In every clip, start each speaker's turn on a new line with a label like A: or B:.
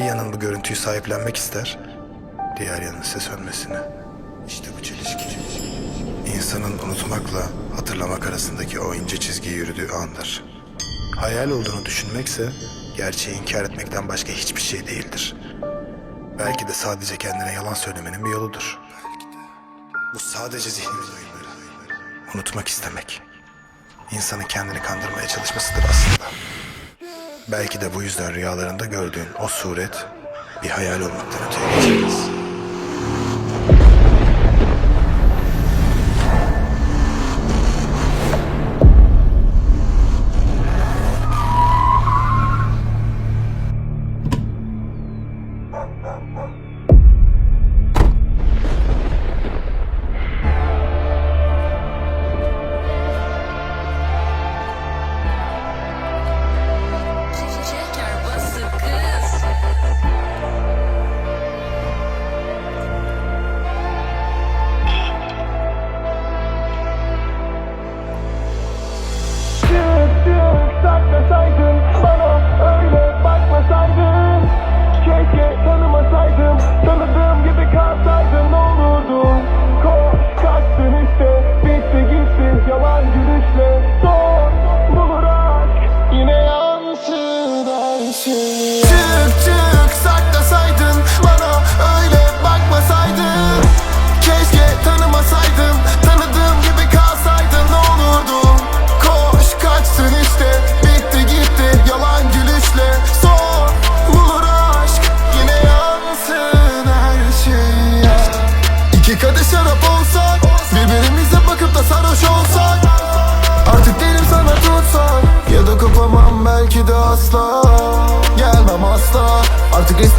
A: Bir yanın bu görüntüyü sahiplenmek ister, diğer yanın ise sönmesini. İşte bu çelişki. İnsanın unutmakla hatırlamak arasındaki o ince çizgiyi yürüdüğü andır. Hayal olduğunu düşünmekse gerçeği inkar etmekten başka hiçbir şey değildir. Belki de sadece kendine yalan söylemenin bir yoludur. Bu sadece zihnin oyunları. Unutmak istemek. İnsanın kendini kandırmaya çalışmasıdır aslında. Belki de bu yüzden rüyalarında gördüğün o suret bir hayal olmaktan öteye geçemez.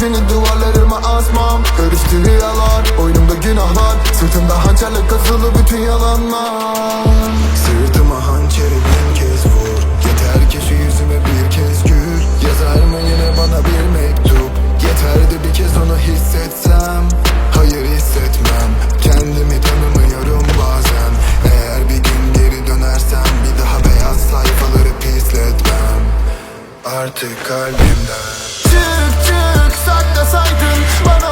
B: Resmini duvarlarıma asmam. Karıştı rüyalar Oyunumda günahlar. Sırtımda hançerle kazılı bütün yalanlar.
A: Sırtıma hançeri bin kez vur. Yeter ki şu yüzüme bir kez gül Yazar mı yine bana bir mektup? Yeterdi bir kez onu hissetsem. Hayır hissetmem. Kendimi tanımıyorum bazen. Eğer bir gün geri dönersem Bir daha beyaz sayfaları pisletmem. Artık kalbimden
B: saklasaydın Bana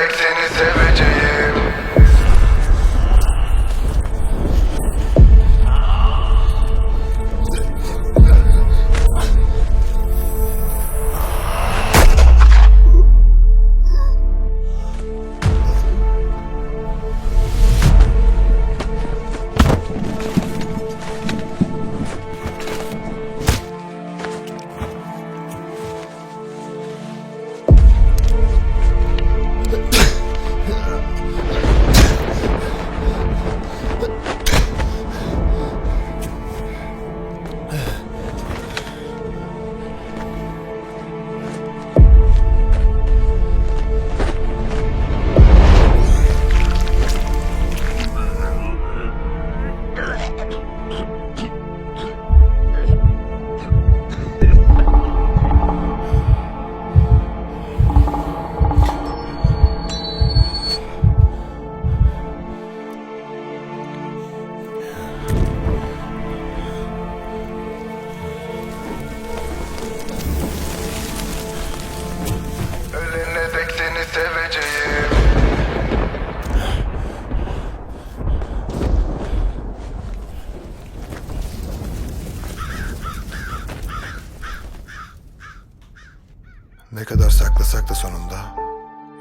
A: Ne kadar saklasak da sonunda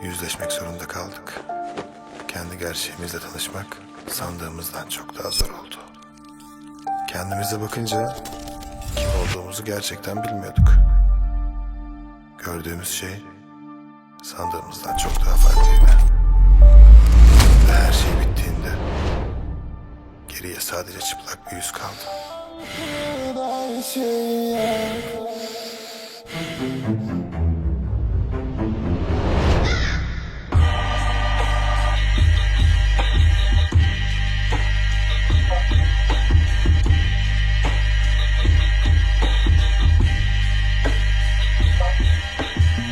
A: yüzleşmek zorunda kaldık. Kendi gerçeğimizle tanışmak sandığımızdan çok daha zor oldu. Kendimize bakınca kim olduğumuzu gerçekten bilmiyorduk. Gördüğümüz şey sandığımızdan çok daha farklıydı. Ve her şey bittiğinde geriye sadece çıplak bir yüz kaldı. Her şey yok.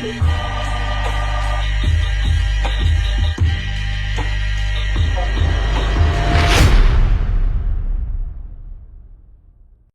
A: Música